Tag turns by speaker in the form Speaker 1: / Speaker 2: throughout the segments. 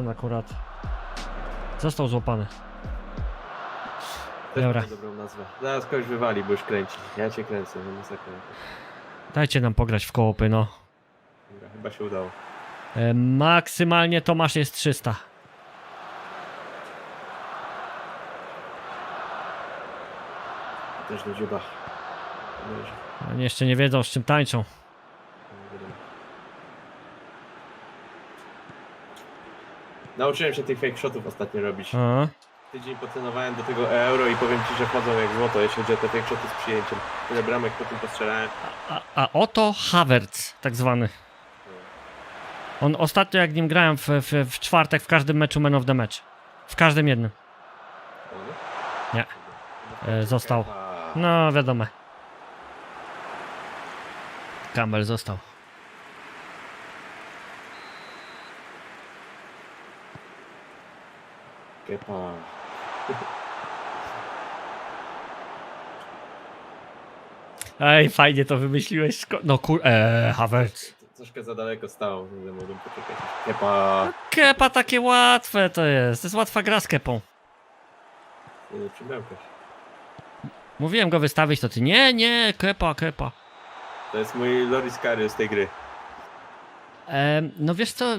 Speaker 1: On akurat został złapany.
Speaker 2: Też
Speaker 1: Dobra.
Speaker 2: ma dobrą nazwę. Zaraz kogoś wywali, bo już kręci. Ja cię kręcę, no masakra.
Speaker 1: Dajcie nam pograć w kołopy, no.
Speaker 2: Dobra, chyba się udało.
Speaker 1: E, maksymalnie Tomasz jest 300.
Speaker 2: Też do dziuba. Leży.
Speaker 1: Oni jeszcze nie wiedzą z czym tańczą.
Speaker 2: Nie wiadomo. Nauczyłem się tych fake shotów ostatnio robić.
Speaker 1: A,
Speaker 2: Tydzień pocenowałem do tego euro i powiem ci, że wchodzą jak złoto, jeśli chodzi o te fake shoty z przyjęciem. Tyle bramek po tym postrzelałem.
Speaker 1: a, a oto Havertz, tak zwany. On ostatnio jak nim grałem w, w, w czwartek w każdym meczu man of the match. W każdym jednym. Nie. E, został.
Speaker 2: A,
Speaker 1: No wiadomo. Campbell został.
Speaker 2: Kepa.
Speaker 1: Ej, fajnie to wymyśliłeś. No kur... Eee, Havertz.
Speaker 2: Troszkę za daleko stał, że mogłem poczekać. Kepa.
Speaker 1: Kepa takie łatwe to jest. To jest łatwa gra z Kepą.
Speaker 2: Nie, nie przybełkasz.
Speaker 1: Mówiłem go wystawić, to ty nie, nie, Kepa, Kepa.
Speaker 2: To jest mój Loris Kary z tej gry.
Speaker 1: Em, no wiesz co,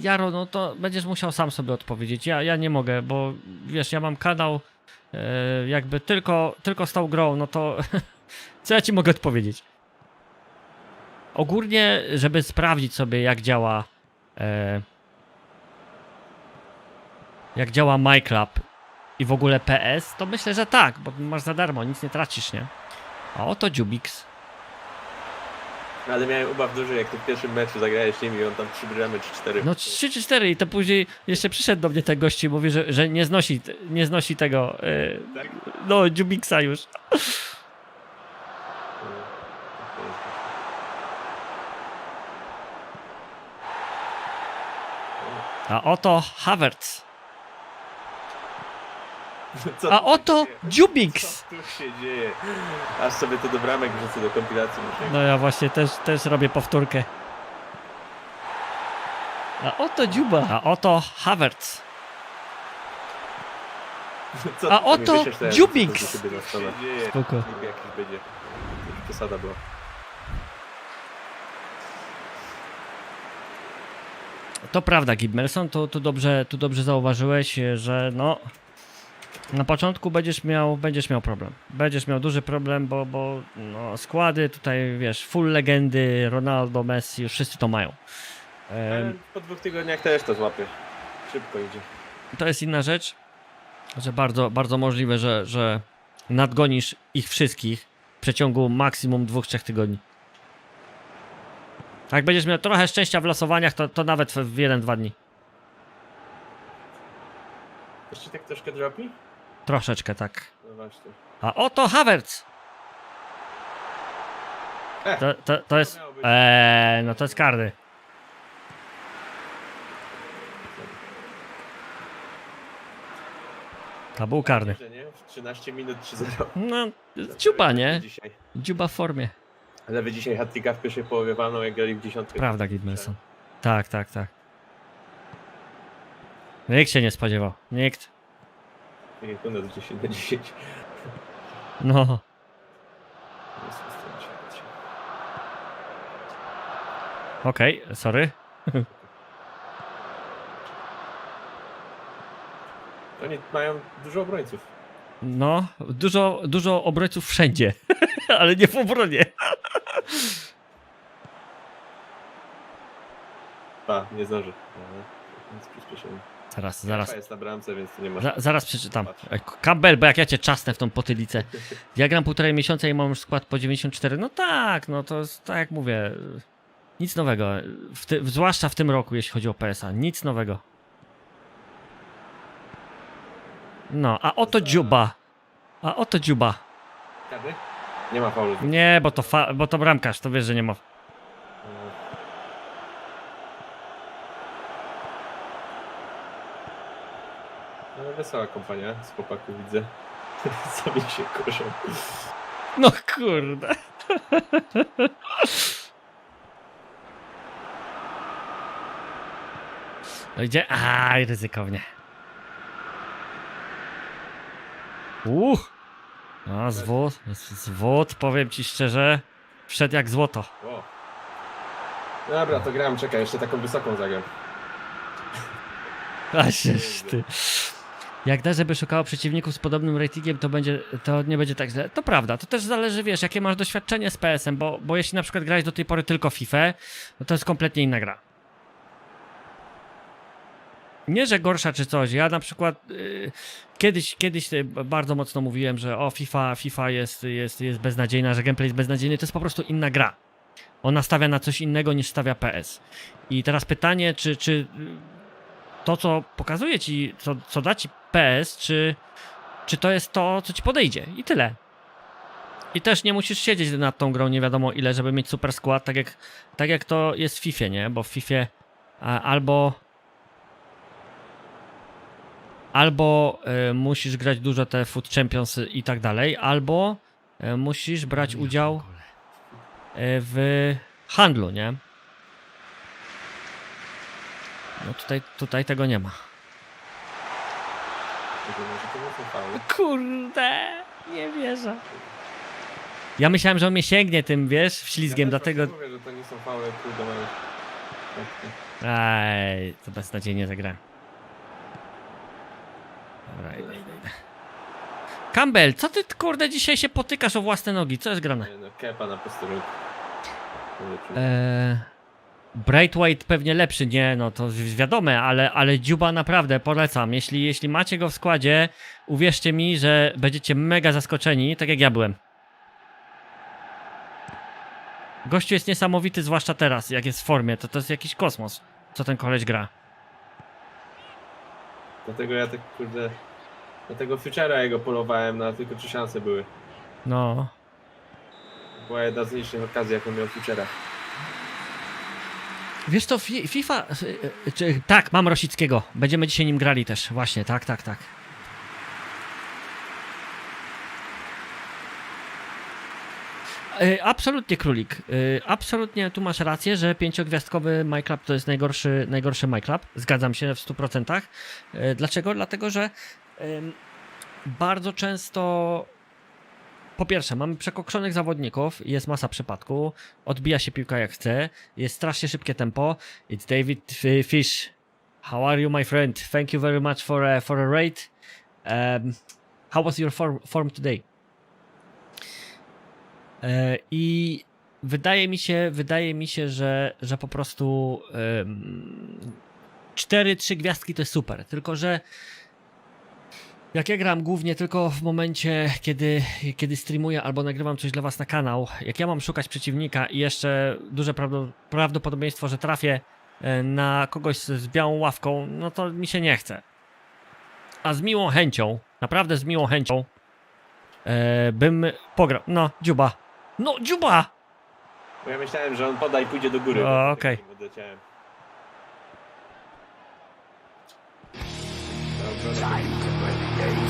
Speaker 1: Jaro, no to będziesz musiał sam sobie odpowiedzieć. Ja, ja nie mogę, bo wiesz, ja mam kanał e, jakby tylko, tylko tą grą, no to co ja ci mogę odpowiedzieć? Ogólnie, żeby sprawdzić sobie jak działa e, jak działa MyClub i w ogóle PS, to myślę, że tak, bo masz za darmo, nic nie tracisz, nie? A oto Jubix.
Speaker 2: Ale miałem ubaw duży, jak tu w pierwszym meczu zagrałeś nimi i on tam 3 bramy czy 4.
Speaker 1: No 3 czy 4 i to później jeszcze przyszedł do mnie ten gość i mówi, że, że nie znosi, nie znosi tego, yy,
Speaker 2: Tak?
Speaker 1: no Jubixa już. A oto Havertz.
Speaker 2: Co
Speaker 1: A oto.
Speaker 2: Co tu się dzieje? Aż sobie to do bramek wrzucę do kompilacji. muszę.
Speaker 1: No ja właśnie też, też robię powtórkę. A oto Dziuba. A oto Havertz.
Speaker 2: Co
Speaker 1: a
Speaker 2: ty mi
Speaker 1: oto
Speaker 2: wyślesz teraz?
Speaker 1: Jubix.
Speaker 2: Co tu się
Speaker 1: Spoko.
Speaker 2: jakiś będzie. Przesada była.
Speaker 1: To prawda, Gibmelson, to tu dobrze, tu dobrze zauważyłeś, że no. Na początku będziesz miał, będziesz miał problem. Będziesz miał duży problem, bo, bo no, składy tutaj, wiesz, full legendy, Ronaldo, Messi, już wszyscy to mają.
Speaker 2: Ale po dwóch tygodniach też to złapię. Szybko idzie.
Speaker 1: to jest inna rzecz, że bardzo, bardzo możliwe, że, że nadgonisz ich wszystkich w przeciągu maksimum dwóch, trzech tygodni. Jak będziesz miał trochę szczęścia w losowaniach, to, to nawet w- w jeden, dwa dni.
Speaker 2: Jeszcze tak troszkę dropi?
Speaker 1: Troszeczkę tak.
Speaker 2: No właśnie.
Speaker 1: A oto Havertz!
Speaker 2: E,
Speaker 1: To, to, to jest.
Speaker 2: miało być.
Speaker 1: Eee, no to jest karny. To był karny.
Speaker 2: Że nie? W 13 minut 3-0.
Speaker 1: No, dziuba, nie?
Speaker 2: Dzisiaj.
Speaker 1: Dziuba w formie.
Speaker 2: Ale wy dzisiaj hat w pierwszej połowie walną, jak grali w dziesiątkę.
Speaker 1: Prawda, Gidmelson. Tak, tak, tak. Nikt się nie spodziewał. Nikt.
Speaker 2: Jak u nas 10 na 10.
Speaker 1: No.
Speaker 2: Jest wystarczy.
Speaker 1: Okej, sorry.
Speaker 2: Oni mają dużo obrońców.
Speaker 1: No, dużo, dużo obrońców wszędzie, ale nie w obronie.
Speaker 2: A, nie zdąży. Więc przyspieszenie.
Speaker 1: Zaraz, zaraz.
Speaker 2: Jest na bramce, więc nie ma.
Speaker 1: Za, zaraz przeczytam. E, Campbell, bo jak ja cię czasnę w tą potylicę. Ja gram półtorej miesiąca i mam już skład po 94. No tak, no to jest, tak jak mówię. Nic nowego. W ty, zwłaszcza w tym roku, jeśli chodzi o PSA. Nic nowego. No, a oto dziuba. A oto dziuba.
Speaker 2: Karny? Nie ma faulu.
Speaker 1: Nie, bo to, fa- bo to bramkarz, to wiesz, że nie ma.
Speaker 2: No wesoła kompania z chłopaków widzę. Sami się koszą.
Speaker 1: No kurde. No idzie. Aj, ryzykownie. Uch. No, zwód, zwód, powiem ci szczerze, wszedł jak złoto.
Speaker 2: O. Dobra, to gram, czekaj, jeszcze taką wysoką zagram.
Speaker 1: Aż ty. Jak da, żeby szukało przeciwników z podobnym ratingiem, to będzie, to nie będzie tak źle. To prawda, to też zależy, wiesz, jakie masz doświadczenie z PS-em, bo, bo jeśli na przykład grałeś do tej pory tylko FIFA, no to jest kompletnie inna gra. Nie, że gorsza czy coś. Ja na przykład y, kiedyś, kiedyś y, bardzo mocno mówiłem, że o FIFA, FIFA jest, jest, jest beznadziejna, że gameplay jest beznadziejny. To jest po prostu inna gra. Ona stawia na coś innego niż stawia PS. I teraz pytanie, czy, czy y, to, co pokazuje ci, co, co da ci PS, czy, czy to jest to, co ci podejdzie. I tyle. I też nie musisz siedzieć nad tą grą nie wiadomo ile, żeby mieć super skład, tak jak, tak jak to jest w FIFA, nie? Bo w FIFA albo albo e, musisz grać dużo te Food Champions i tak dalej, albo e, musisz brać udział e, w handlu, nie? No tutaj, tutaj tego nie ma.
Speaker 2: Mówię, Może to nie są fauły.
Speaker 1: Kurde, nie wierzę. Ja myślałem, że on mnie sięgnie tym, wiesz, wślizgiem,
Speaker 2: ja też
Speaker 1: dlatego...
Speaker 2: Mówię, że to nie są fauły, kurde, mają.
Speaker 1: Aj, to beznadziejnie zagrałem. Dobra, idę, idę, idę. Campbell, co ty kurde dzisiaj się potykasz o własne nogi? Co jest grane?
Speaker 2: Nie no, kepa na posterunku.
Speaker 1: Eee, Braithwaite pewnie lepszy, nie, no to wi- wiadome, ale, ale Dziuba naprawdę polecam. Jeśli, jeśli macie go w składzie, uwierzcie mi, że będziecie mega zaskoczeni, tak jak ja byłem. Gościu jest niesamowity, zwłaszcza teraz, jak jest w formie, to to jest jakiś kosmos, co ten koleś gra.
Speaker 2: Dlatego ja tak, kurde. Dlatego Futura jego polowałem, na tylko trzy szanse były.
Speaker 1: No,
Speaker 2: Była jedna z licznych okazji, jaką miał Futura.
Speaker 1: Wiesz to, fi- FIFA. y, y, Czy, tak, mam Rosickiego. Będziemy dzisiaj nim grali też. Właśnie, tak, tak, tak. Y, Absolutnie królik. Absolutnie tu masz rację, że pięciogwiazdkowy MyClub to jest najgorszy, najgorszy MyClub. Zgadzam się w 100%. Y, Dlaczego? Dlatego, że bardzo często po pierwsze, mamy przekokszonych zawodników, jest masa przypadków, odbija się piłka jak chce, jest strasznie szybkie tempo. It's David Fish. How are you, my friend? Thank you very much for a, for a rate. Um, how was your form, form today? E, I wydaje mi się, wydaje mi się, że, że po prostu um, 4-3 gwiazdki to jest super, tylko że jak ja gram głównie tylko w momencie, kiedy, kiedy streamuję albo nagrywam coś dla was na kanał, jak ja mam szukać przeciwnika i jeszcze duże prawdo- prawdopodobieństwo, że trafię e, na kogoś z, białą ławką, no to mi się nie chce. A z miłą chęcią, naprawdę z miłą chęcią, e, bym pograł. No, dziuba. No, dziuba!
Speaker 2: Bo ja myślałem, że on poda i pójdzie do góry.
Speaker 1: O,
Speaker 2: bo
Speaker 1: okej.
Speaker 2: tak odleciałem. Dobra,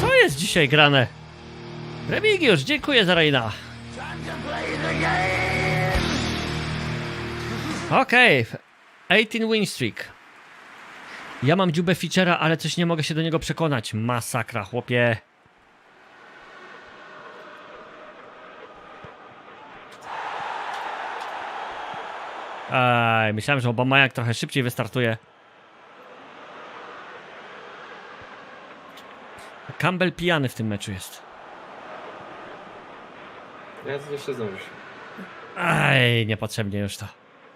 Speaker 1: Co jest dzisiaj grane? Remigiusz, dziękuję za Reina. Okej, 18 win streak. Ja mam dziubę feature'a, ale coś nie mogę się do niego przekonać. Masakra, chłopie. Aj, myślałem, że Obama jak trochę szybciej wystartuje. Campbell pijany w tym meczu jest.
Speaker 2: Ja to jeszcze zdążysz.
Speaker 1: Aj, niepotrzebnie już to.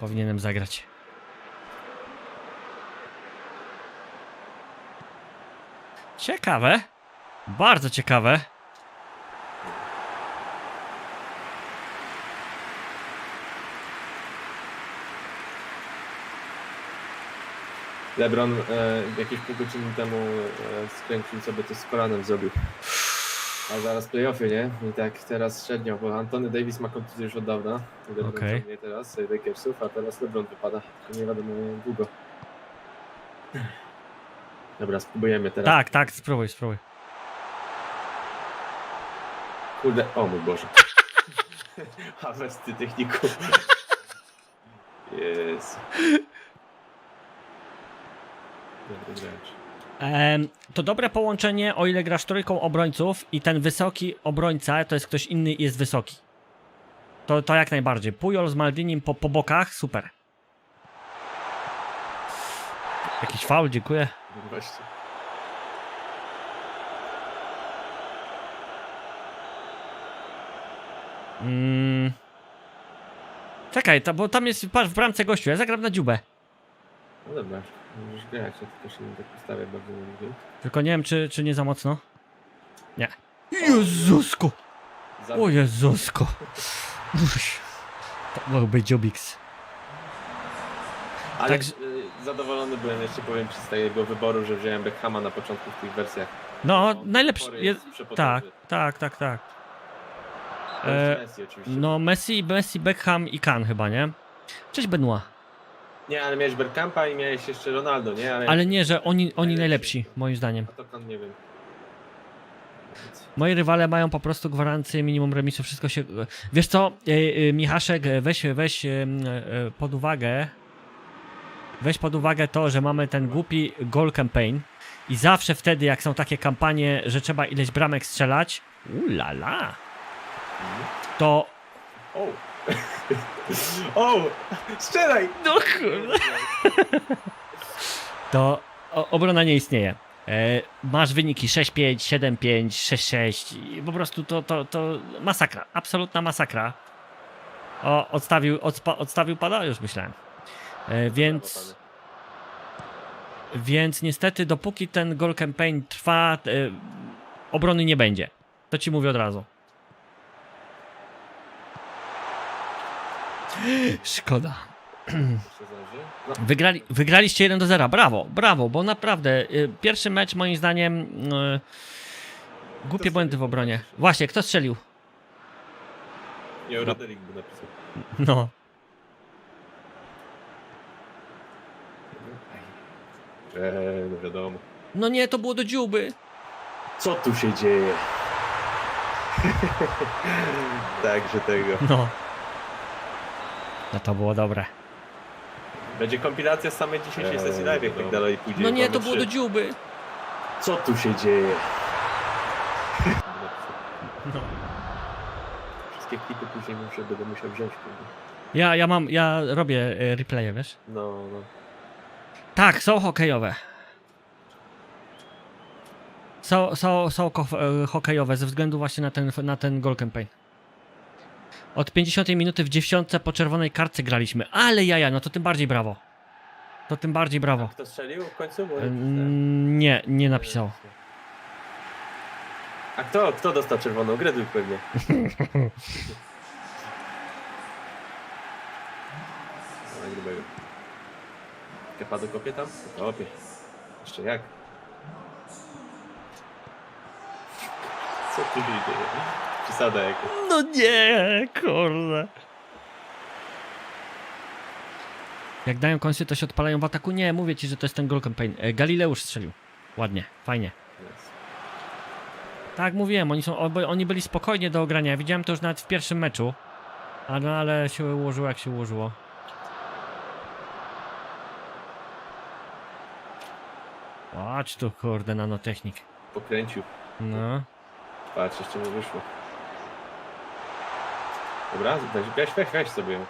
Speaker 1: Powinienem zagrać. Ciekawe. Bardzo ciekawe.
Speaker 2: LeBron e, jakieś pół godziny temu e, skręcił sobie to z kolanem zrobił. A zaraz playoffy, nie? I tak teraz średnio, bo Antony Davis ma kontuzję już od dawna. LeBron
Speaker 1: Okej.
Speaker 2: ciągnie teraz e, Lakersów, a teraz LeBron wypada. Nie wiadomo jak długo. Dobra, spróbujemy teraz.
Speaker 1: Tak, tak, spróbuj, spróbuj.
Speaker 2: Kurde, o mój Boże. Harvesty techniku. Jest. Dobry gracz.
Speaker 1: Em, to dobre połączenie, o ile grasz trójką obrońców i ten wysoki obrońca, to jest ktoś inny i jest wysoki. To, to jak najbardziej. Pujol z Maldinim po, po bokach, super. Jakiś faul, dziękuję.
Speaker 2: Właśnie.
Speaker 1: Mm. Czekaj, bo tam jest, patrz, w bramce gościu, ja zagram na dziubę.
Speaker 2: No dobra, możesz grać, ja tylko się nie tak postawię bardzo nie lubię.
Speaker 1: Tylko nie wiem, czy, czy nie za mocno. Nie. Jezusko!
Speaker 2: Za...
Speaker 1: O Jezusko! Uś. To byłby dziubiks.
Speaker 2: Ale
Speaker 1: Także-
Speaker 2: y, zadowolony byłem jeszcze powiem z tego wyboru, że wziąłem Beckhama na początku w tych wersjach.
Speaker 1: No,
Speaker 2: No,
Speaker 1: najlepszy.
Speaker 2: Tory
Speaker 1: Jest,
Speaker 2: jest przepotężny.
Speaker 1: tak, tak, tak, tak.
Speaker 2: E...
Speaker 1: E,
Speaker 2: Messi oczywiście.
Speaker 1: No, Messi, Messi, Beckham i Kan chyba, nie? Cześć Benoit.
Speaker 2: Nie, ale miałeś Bergkampa i miałeś jeszcze Ronaldo, nie? Ale,
Speaker 1: Ale nie, że oni, oni
Speaker 2: Najlepsi.
Speaker 1: moim zdaniem.
Speaker 2: A to kan nie wiem.
Speaker 1: Moi rywale mają po prostu gwarancję minimum remisu, wszystko się... Wiesz co, e, e, Michaszek, e, weź, weź e, m, e, pod uwagę, weź pod uwagę to, że mamy ten głupi goal campaign i zawsze wtedy, jak są takie kampanie, że trzeba ileś bramek strzelać, ulala, to...
Speaker 2: O! O! Strzelaj!
Speaker 1: No kurde. To o, obrona nie istnieje. E, masz wyniki 6-5, 7-5, 6-6 i po prostu to, to, to masakra, absolutna masakra. O, odstawił, odspa, odstawił pada? Już myślałem. E, więc, więc niestety dopóki ten goal campaign trwa, e, obrony nie będzie. To ci mówię od razu. Szkoda. Wygrali, wygraliście 1 do 0. Brawo, brawo, bo naprawdę y, pierwszy mecz moim zdaniem y, głupie błędy w obronie. Właśnie, kto strzelił?
Speaker 2: nie, Roderick by napisał.
Speaker 1: No.
Speaker 2: Eee, no wiadomo.
Speaker 1: No nie, to było do dziuby.
Speaker 2: Co tu się dzieje? Także tego.
Speaker 1: No. No to było dobre.
Speaker 2: Będzie kompilacja z samej dzisiejszej
Speaker 1: Eee,
Speaker 2: sesji live, jak tak dalej pójdzie.
Speaker 1: No nie, to było do dziuby.
Speaker 2: Co tu się dzieje?
Speaker 1: No.
Speaker 2: Wszystkie klipy później muszę, będę musiał wziąć.
Speaker 1: Ja, ja mam, ja robię y, replaye, wiesz?
Speaker 2: No, no.
Speaker 1: Tak, są hokejowe. Są, są, są ko- e, hokejowe ze względu właśnie na ten, na ten goal campaign. Od 50 minuty w dziesiątce po czerwonej kartce graliśmy, ale jaja, no to tym bardziej brawo. To tym bardziej brawo.
Speaker 2: Kto strzelił w końcu? Bo nie
Speaker 1: Mm, Nie, nie napisał.
Speaker 2: A kto, kto dostał czerwoną? Gredul pewnie. Grubego. Kepa do kopie tam? Kopie. Jeszcze jak? Co tu się dzieje? Przesada jakaś.
Speaker 1: No nie, kurde. Jak dają końcy, to się odpalają w ataku? Nie, mówię ci, że to jest ten goal campaign. E, Galileusz strzelił. Ładnie, fajnie. Tak, mówiłem, oni, są, oni byli spokojnie do ogrania. Widziałem to już nawet w pierwszym meczu. No, ale się ułożyło jak się ułożyło. Patrz tu, kurde, nanotechnik.
Speaker 2: Pokręcił.
Speaker 1: No.
Speaker 2: Patrz, jeszcze mu wyszło. Dobra, weź, weź, weź, weź sobie ją.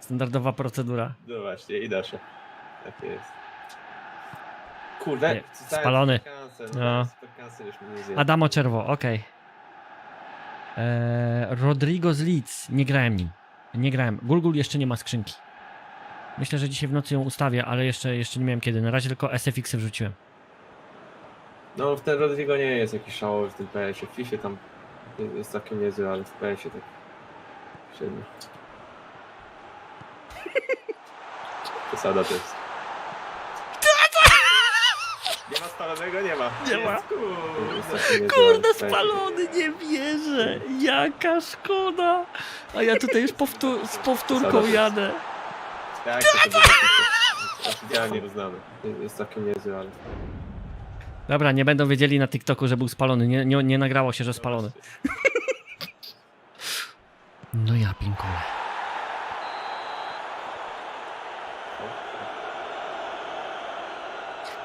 Speaker 1: Standardowa procedura.
Speaker 2: No właśnie, i dasze. Tak jest. Kurde,
Speaker 1: Nie,
Speaker 2: zostałem
Speaker 1: spalony. No.
Speaker 2: no. super cancel, już mnie nie zje.
Speaker 1: Adamo Czerwo, okej. Eee, Rodrigo z Leeds. Nie grałem nim. Nie grałem. Gulgul jeszcze nie ma skrzynki. Myślę, że dzisiaj w nocy ją ustawię, ale jeszcze, jeszcze nie miałem kiedy. Na razie tylko SFX-y wrzuciłem.
Speaker 2: No, w ten Rodrigo nie jest jakiś szałowy w tym PS-ie. W FIFA tam jest całkiem niezły, ale w PS-ie tak średnio. Przesada to jest. Nie ma spalonego? Nie ma.
Speaker 1: Nie ma.
Speaker 2: Jest, Kurde,
Speaker 1: spalony, nie wierzę! Jaka szkoda! A ja tutaj już powtór z powtórką jadę.
Speaker 2: Tak, to sobie. Oficjalnie uznane. Jest całkiem niezły, ale...
Speaker 1: Dobra, nie będą wiedzieli na TikToku, że był spalony. Nie, nie, nie nagrało się, że spalony. No ja pinkole.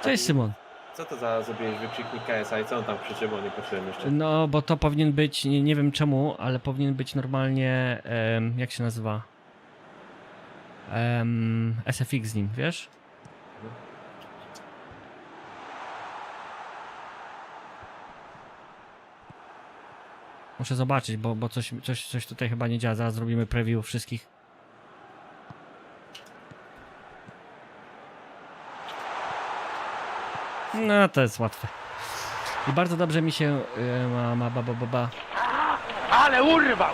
Speaker 1: Cześć Szymon.
Speaker 2: Co to za zrobiłeś wykrzyknik KSI? Co on tam krzyczy, bo nie patrzyłem jeszcze.
Speaker 1: No, bo to powinien być, nie, nie wiem czemu, ale powinien być normalnie, em, jak się nazywa? Em, SFX z nim, wiesz? Muszę zobaczyć, bo, bo coś, coś, coś tutaj chyba nie działa. Zaraz zrobimy preview wszystkich. No, to jest łatwe. I bardzo dobrze mi się e, ma, ma ba, ba, ba, ba.
Speaker 3: Ale urwał!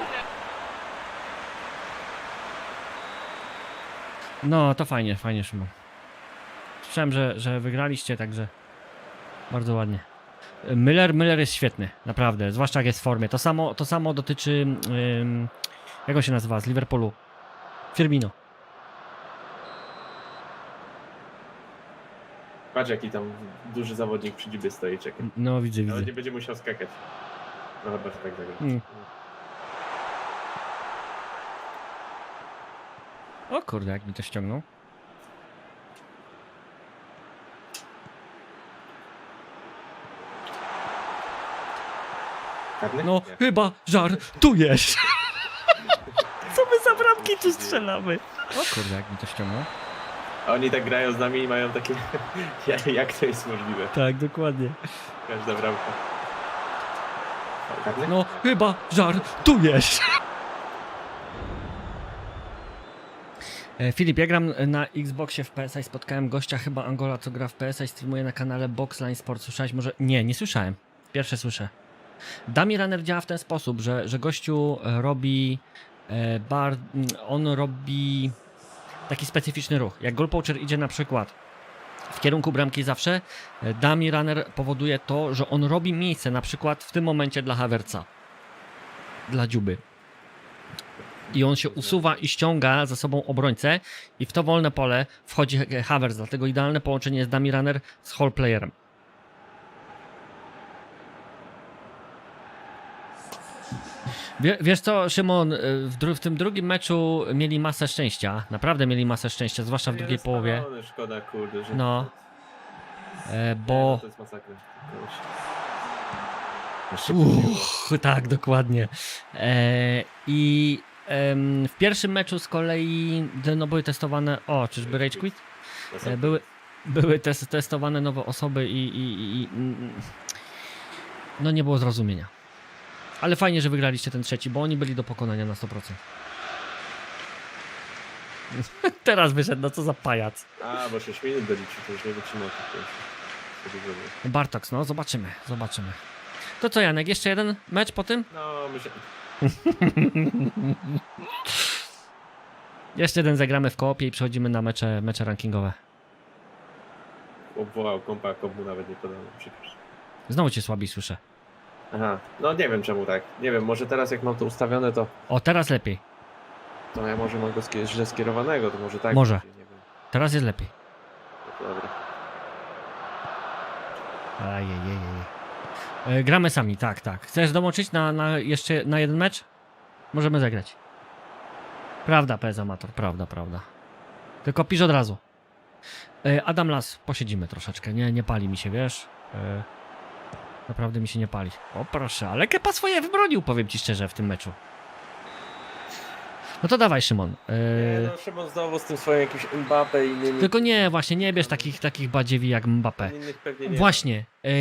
Speaker 1: No, to fajnie, fajnie, Szymon. Słyszałem, że, że wygraliście, także bardzo ładnie. Müller, Müller jest świetny, naprawdę, zwłaszcza jak jest w formie. To samo, to samo dotyczy, ym, jak on się nazywa, z Liverpoolu? Firmino.
Speaker 2: Patrz jaki tam duży zawodnik przy dziubie stoi, czekaj.
Speaker 1: No, widzę,
Speaker 2: Ale
Speaker 1: widzę.
Speaker 2: nie będzie musiał skakać. No chyba, że tak zagra.
Speaker 1: Mm. O kurde, jak mi to ściągnął.
Speaker 2: Karny?
Speaker 1: No,
Speaker 2: Nie.
Speaker 1: chyba żartujesz. Co my za bramki tu strzelamy? O kurde, jak mi to ściągnął.
Speaker 2: A oni tak grają z nami i mają takie... jak, jak to jest możliwe?
Speaker 1: Tak, dokładnie.
Speaker 2: Każda bramka. Karny?
Speaker 1: No, chyba żartujesz. E, Filip, ja gram na Xboxie w PSI, spotkałem gościa chyba Angola, co gra w PSI, streamuje na kanale Boxline Sport. Słyszałeś może? Nie, nie słyszałem. Pierwsze słyszę. Dummy Runner działa w ten sposób, że, że gościu robi e, bar, on robi taki specyficzny ruch. Jak goal idzie na przykład w kierunku bramki zawsze, e, Dummy Runner powoduje to, że on robi miejsce na przykład w tym momencie dla Havertza. Dla dziuby. I on się usuwa i ściąga za sobą obrońcę i w to wolne pole wchodzi Havertz, dlatego idealne połączenie jest Dummy Runner z Hall Playerem. Wiesz co, Szymon, y, w, w tym drugim meczu mieli masę szczęścia, naprawdę mieli masę szczęścia, zwłaszcza w drugiej połowie,
Speaker 2: Szkoda, kurde, że...
Speaker 1: No. e,
Speaker 2: no
Speaker 1: bo...
Speaker 2: Biło.
Speaker 1: Uff, tak, dokładnie. E, I em, w pierwszym meczu z kolei no, były testowane. O, czyżby Rage Quit? E, były były tes, testowane nowe osoby i, i, i, no nie było zrozumienia. Ale fajnie, że wygraliście ten trzeci, bo oni byli do pokonania na 100%. Teraz wyszedł, no co za pajac.
Speaker 2: A, bo 6 minut doliczył, to już nie wytrzymał.
Speaker 1: Bartox, no zobaczymy, zobaczymy. To co Janek, jeszcze jeden mecz po tym?
Speaker 2: No, myślę...
Speaker 1: Jeszcze jeden zagramy w koopie i przechodzimy na mecze, mecze rankingowe.
Speaker 2: Obwołał kompa, komu nawet nie podano. Przykro.
Speaker 1: Znowu cię słabiej słyszę.
Speaker 2: Aha, no nie wiem czemu tak. Nie wiem, może teraz jak mam to ustawione, to,
Speaker 1: O, teraz lepiej.
Speaker 2: to ja może mam go źle skierowanego, to może tak.
Speaker 1: Może.
Speaker 2: będzie, Nie wiem.
Speaker 1: Teraz jest lepiej.
Speaker 2: No, Dobra.
Speaker 1: Ajajajaj. E, gramy sami, tak, tak. Chcesz dołączyć na, na jeszcze na jeden mecz? Możemy zagrać. Prawda, PS Amator, prawda, prawda. Tylko pisz od razu. E, Adam Las, posiedzimy troszeczkę, nie, nie pali mi się, wiesz? E, naprawdę mi się nie pali. O proszę, ale Kepa swoje wybronił, powiem ci szczerze, w tym meczu. No to dawaj, Szymon. E,
Speaker 2: Nie, no Szymon znowu z tym swoim jakimś Mbappe i innymi.
Speaker 1: tylko nie, właśnie, nie bierz takich, takich badziewi jak Mbappe.
Speaker 2: Innych pewnie nie.
Speaker 1: Właśnie. E,